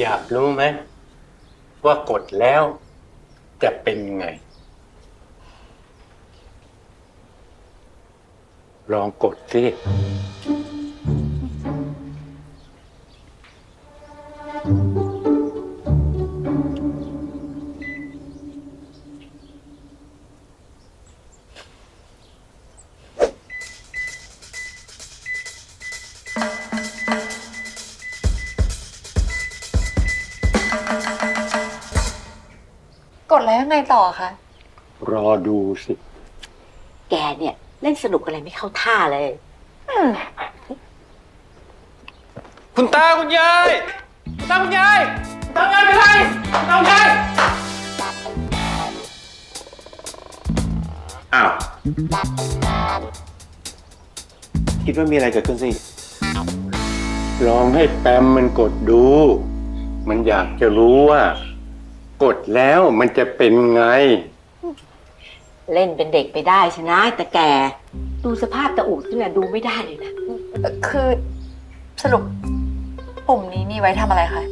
อยากรู้ไหมว่ากดแล้วจะเป็นไง ลองกดสิ กดแล้วยังไงต่อคะรอดูสิ แกเนี่ย เล่นสนุกอะไรไม่เข้าท่าเลย คุณตาคุณยายคุณตาคุณยายคุณตาคุณยายเป็นไรคุณตาคุณยายอ้าว คิดว่ามีอะไรเกิดขึ้นสิ ลองให้แปมมันกดดู มันอยากจะรู้ว่า กดแล้วมันจะเป็นไง เล่นเป็นเด็กไปได้ชนะ แต่แกดูสภาพตะอูดขึ้นน่ะดูไม่ได้เลยนะ คือสรุปปุ่มนี้มีไว้ทำอะไรคะ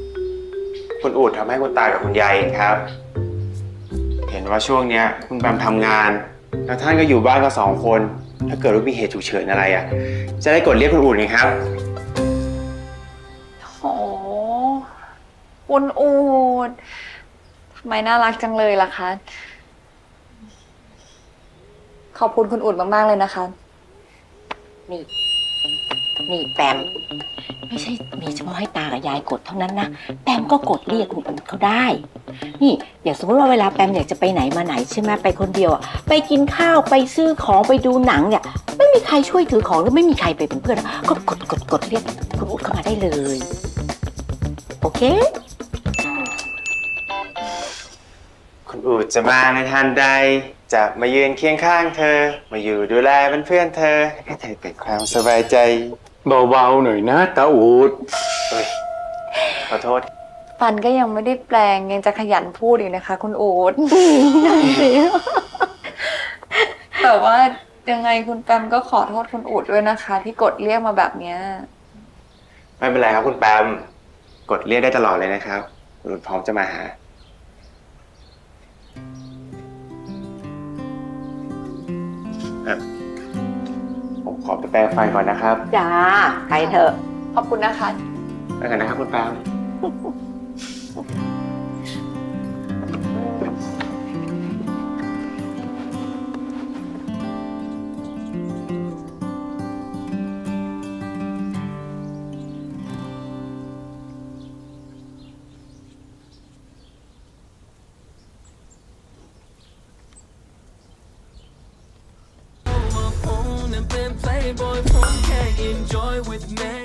คุณอูดทำให้คุณตากับคุณยายเองครับ เห็นว่าช่วงเนี้ยคุณแบมทำงาน แล้วท่านก็อยู่บ้านกันสองคน ถ้าเกิดว่ามีเหตุฉุกเฉินอะไรอะ จะได้กดเรียกคุณอูดไงครับ โอ้คุณอูด ทำไมน่ารักจังเลยล่ะคะ ขอบคุณคุณอูดมากๆเลยนะคะ นี่ นี่แปม ไม่ใช่มีเฉพาะให้ตากับยายกดเท่านั้นนะ แปมก็กดเรียกคุณอูดเขาได้ นี่อย่างสมมติว่าเวลาแปมอยากจะไปไหนมาไหนใช่ไหมไปคนเดียวอะ ไปกินข้าวไปซื้อของไปดูหนังเนี่ย ไม่มีใครช่วยถือของหรือไม่มีใครไปเป็นเพื่อนอะก็กดกดกดเรียกคุณอูดเข้ามาได้เลย โอเค อูดจะมาในทันใด จะมายืนเคียงข้างเธอ มาอยู่ดูแลเป็นเพื่อนเธอให้เธอเกิดความสบายใจเบาๆหน่อยนะตาอูดเฮ้ยขอโทษ ฟันก็ยังไม่ได้แปลงยังจะขยันพูดอีกนะคะ คุณอูดแต่ว่ายังไงคุณแปมก็ขอโทษคุณอูดด้วยนะคะ ที่กดเรียกมาแบบเนี้ยไม่เป็นไรครับคุณแปม กดเรียกได้ตลอดเลยนะครับคุณอูดพร้อมจะมาหา ผมขอไปแปรงฟันก่อนนะครับจ้าไปเถอะ ขอบคุณนะคะ ไปกันนะครับคุณแปม ผมนั้นเป็น playboy ผมแค่ enjoy with me